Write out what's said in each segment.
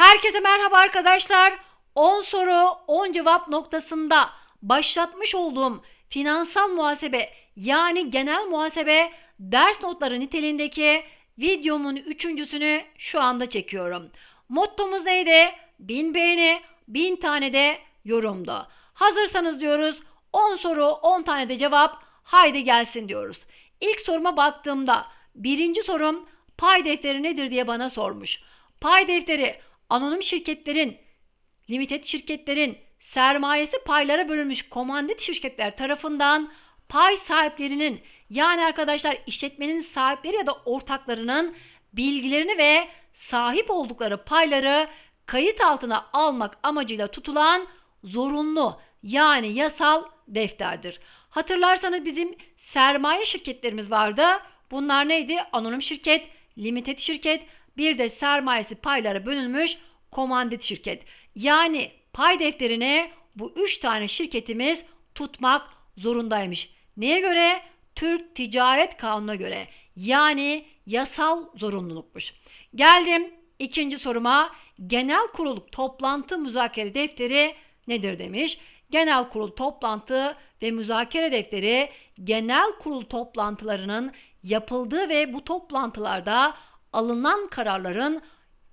Herkese merhaba arkadaşlar. 10 soru 10 cevap noktasında başlatmış olduğum finansal muhasebe yani genel muhasebe ders notları niteliğindeki videomun üçüncüsünü şu anda çekiyorum. Mottomuz neydi? 1000 beğeni, 1000 tane de yorumdu. Hazırsanız diyoruz 10 soru 10 tane de cevap haydi gelsin diyoruz. İlk soruma baktığımda birinci sorum pay defteri nedir diye bana sormuş. Pay defteri anonim şirketlerin, limited şirketlerin sermayesi paylara bölünmüş komandit şirketler tarafından pay sahiplerinin yani arkadaşlar işletmenin sahipleri ya da ortaklarının bilgilerini ve sahip oldukları payları kayıt altına almak amacıyla tutulan zorunlu yani yasal defterdir. Hatırlarsanız bizim sermaye şirketlerimiz vardı. Bunlar neydi? Anonim şirket, limited şirket, bir de sermayesi paylara bölünmüş komandit şirket. Yani pay defterini bu üç tane şirketimiz tutmak zorundaymış. Neye göre? Türk Ticaret Kanunu'na göre. Yani yasal zorunlulukmuş. Geldim ikinci soruma. Genel kurul toplantı müzakere defteri nedir demiş. Genel kurul toplantı ve müzakere defteri genel kurul toplantılarının yapıldığı ve bu toplantılarda alınan kararların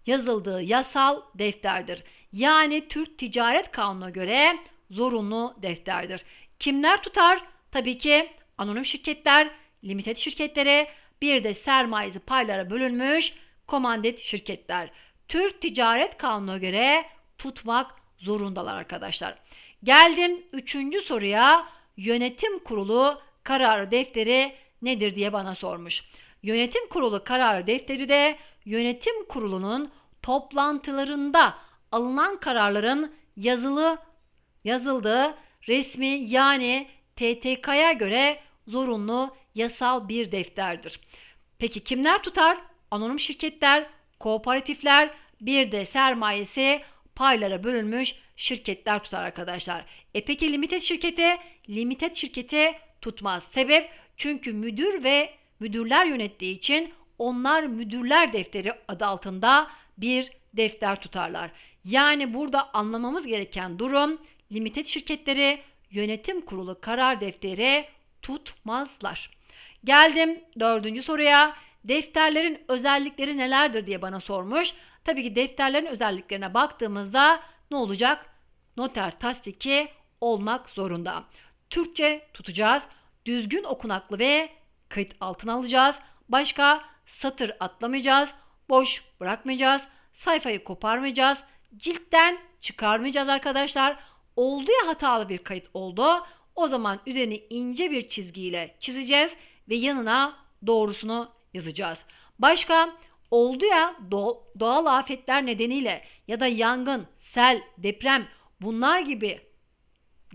yazıldığı yasal defterdir. Yani Türk Ticaret Kanunu'na göre zorunlu defterdir. Kimler tutar? Tabii ki anonim şirketler, limited şirketleri, bir de sermayesi paylara bölünmüş komandit şirketler. Türk Ticaret Kanunu'na göre tutmak zorundalar arkadaşlar. Geldim üçüncü soruya. Yönetim kurulu kararı defteri nedir diye bana sormuş. Yönetim kurulu kararı defteri de yönetim kurulunun toplantılarında alınan kararların yazılı yazıldığı resmi yani TTK'ya göre zorunlu yasal bir defterdir. Peki kimler tutar? Anonim şirketler, kooperatifler, bir de sermayesi paylara bölünmüş şirketler tutar arkadaşlar. E peki limited şirketi? Limited şirketi tutmaz. Sebep? Çünkü müdür ve müdürler yönettiği için onlar müdürler defteri adı altında bir defter tutarlar. Yani burada anlamamız gereken durum limited şirketleri yönetim kurulu karar defteri tutmazlar. Geldim dördüncü soruya. Defterlerin özellikleri nelerdir diye bana sormuş. Tabii ki defterlerin özelliklerine baktığımızda ne olacak? Noter tasdiki olmak zorunda. Türkçe tutacağız. Düzgün okunaklı ve kayıt altına alacağız. Başka satır atlamayacağız. Boş bırakmayacağız. Sayfayı koparmayacağız. Ciltten çıkarmayacağız arkadaşlar. Oldu ya hatalı bir kayıt oldu. O zaman üzerine ince bir çizgiyle çizeceğiz ve yanına doğrusunu yazacağız. Başka oldu ya doğal afetler nedeniyle ya da yangın, sel, deprem bunlar gibi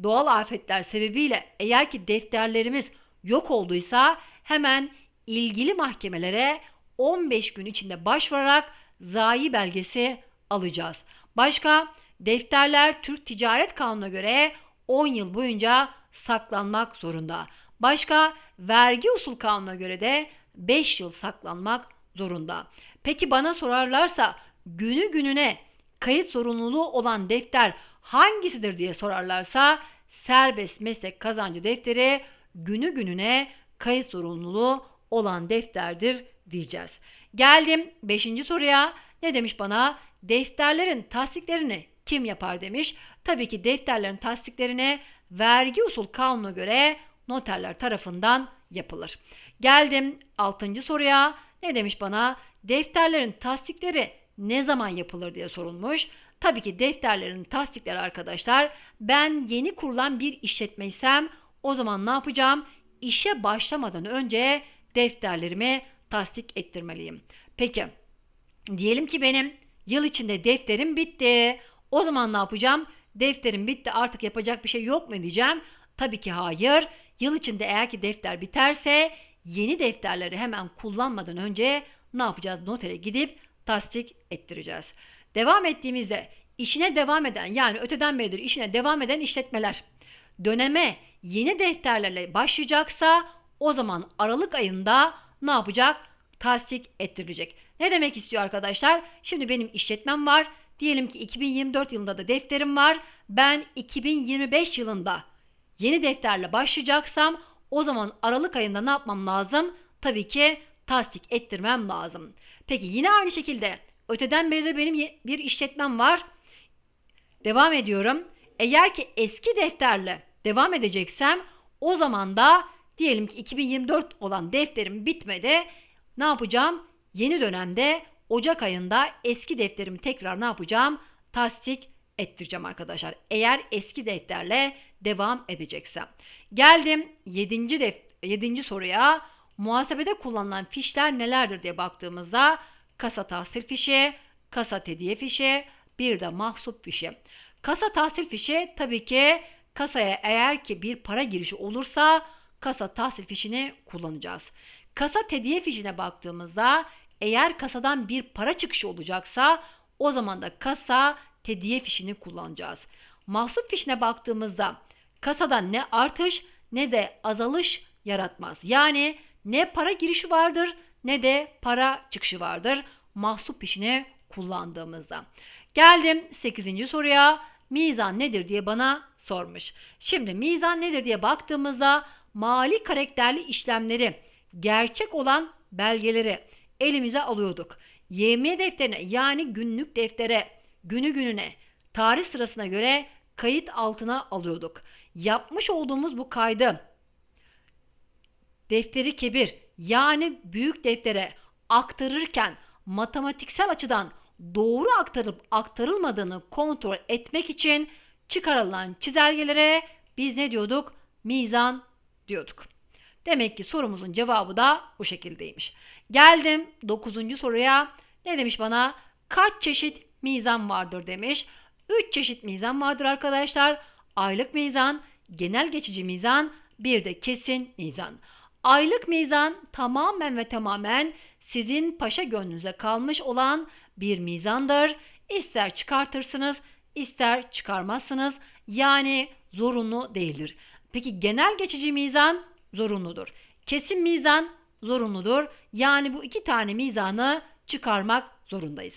doğal afetler sebebiyle eğer ki defterlerimiz yok olduysa hemen ilgili mahkemelere 15 gün içinde başvurarak zayi belgesi alacağız. Başka defterler Türk Ticaret Kanunu'na göre 10 yıl boyunca saklanmak zorunda. Başka vergi usul kanununa göre de 5 yıl saklanmak zorunda. Peki bana sorarlarsa günü gününe kayıt zorunluluğu olan defter hangisidir diye sorarlarsa serbest meslek kazancı defteri günü gününe kayıt zorunluluğu olan defterdir diyeceğiz. Geldim 5. soruya. Ne demiş bana? Defterlerin tasdiklerini kim yapar demiş. Tabii ki defterlerin tasdiklerine vergi usul kanuna göre noterler tarafından yapılır. Geldim 6. soruya. Ne demiş bana? Defterlerin tasdikleri ne zaman yapılır diye sorulmuş. Tabii ki defterlerin tasdikleri arkadaşlar ben yeni kurulan bir işletmeysem o zaman ne yapacağım? İşe başlamadan önce defterlerimi tasdik ettirmeliyim. Peki diyelim ki benim yıl içinde defterim bitti. O zaman ne yapacağım? Defterim bitti artık yapacak bir şey yok mu diyeceğim. Tabii ki hayır. Yıl içinde eğer ki defter biterse yeni defterleri hemen kullanmadan önce ne yapacağız? Notere gidip tasdik ettireceğiz. Devam ettiğimizde işine devam eden yani öteden beridir işine devam eden işletmeler döneme yeni defterlerle başlayacaksa o zaman Aralık ayında ne yapacak? Tasdik ettirilecek. Ne demek istiyor arkadaşlar? Şimdi benim işletmem var. Diyelim ki 2024 yılında da defterim var. Ben 2025 yılında yeni defterle başlayacaksam o zaman Aralık ayında ne yapmam lazım? Tabii ki tasdik ettirmem lazım. Peki yine aynı şekilde öteden beri de benim bir işletmem var. Devam ediyorum. Eğer ki eski defterle devam edeceksem o zaman da diyelim ki 2024 olan defterim bitmedi. Ne yapacağım? Yeni dönemde Ocak ayında eski defterimi tekrar ne yapacağım? Tasdik ettireceğim arkadaşlar. Eğer eski defterle devam edeceksem. Geldim 7. Def 7. soruya. Muhasebede kullanılan fişler nelerdir diye baktığımızda kasa tahsil fişi, kasa tediye fişi, bir de mahsup fişi. Kasa tahsil fişi tabii ki kasaya eğer ki bir para girişi olursa kasa tahsil fişini kullanacağız. Kasa tediye fişine baktığımızda eğer kasadan bir para çıkışı olacaksa o zaman da kasa tediye fişini kullanacağız. Mahsup fişine baktığımızda kasadan ne artış ne de azalış yaratmaz. Yani ne para girişi vardır ne de para çıkışı vardır mahsup fişini kullandığımızda. Geldim 8. soruya. Mizan nedir diye bana sormuş. Şimdi mizan nedir diye baktığımızda mali karakterli işlemleri, gerçek olan belgeleri elimize alıyorduk. YM defterine yani günlük deftere, günü gününe, tarih sırasına göre kayıt altına alıyorduk. Yapmış olduğumuz bu kaydı defteri kebir yani büyük deftere aktarırken matematiksel açıdan doğru aktarıp aktarılmadığını kontrol etmek için çıkarılan çizelgelere biz ne diyorduk? Mizan diyorduk. Demek ki sorumuzun cevabı da bu şekildeymiş. Geldim 9. soruya. Ne demiş bana? Kaç çeşit mizan vardır demiş. 3 çeşit mizan vardır arkadaşlar. Aylık mizan, genel geçici mizan, bir de kesin mizan. Aylık mizan tamamen ve tamamen sizin paşa gönlünüze kalmış olan bir mizandır. İster çıkartırsınız, ister çıkarmazsınız. Yani zorunlu değildir. Peki genel geçici mizan zorunludur. Kesin mizan zorunludur. Yani bu iki tane mizanı çıkarmak zorundayız.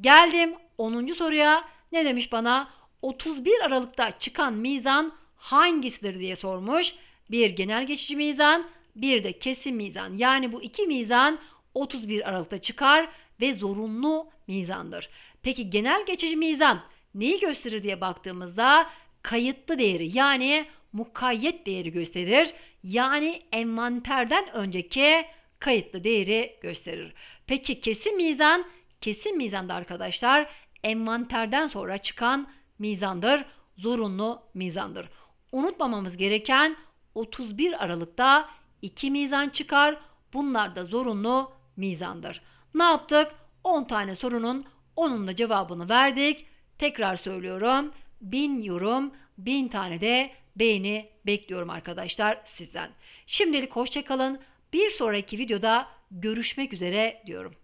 Geldim 10. soruya. Ne demiş bana? 31 Aralık'ta çıkan mizan hangisidir diye sormuş. Bir genel geçici mizan, bir de kesin mizan. Yani bu iki mizan 31 Aralık'ta çıkar ve zorunlu mizandır. Peki genel geçici mizan neyi gösterir diye baktığımızda kayıtlı değeri yani mukayyet değeri gösterir. Yani envanterden önceki kayıtlı değeri gösterir. Peki kesin mizan? Kesin mizanda arkadaşlar envanterden sonra çıkan mizandır. Zorunlu mizandır. Unutmamamız gereken 31 Aralık'ta iki mizan çıkar. Bunlar da zorunlu mizandır. Ne yaptık? 10 tane sorunun 10'un da cevabını verdik. Tekrar söylüyorum. 1000 yorum, 1000 tane de beğeni bekliyorum arkadaşlar sizden. Şimdilik hoşçakalın. Bir sonraki videoda görüşmek üzere diyorum.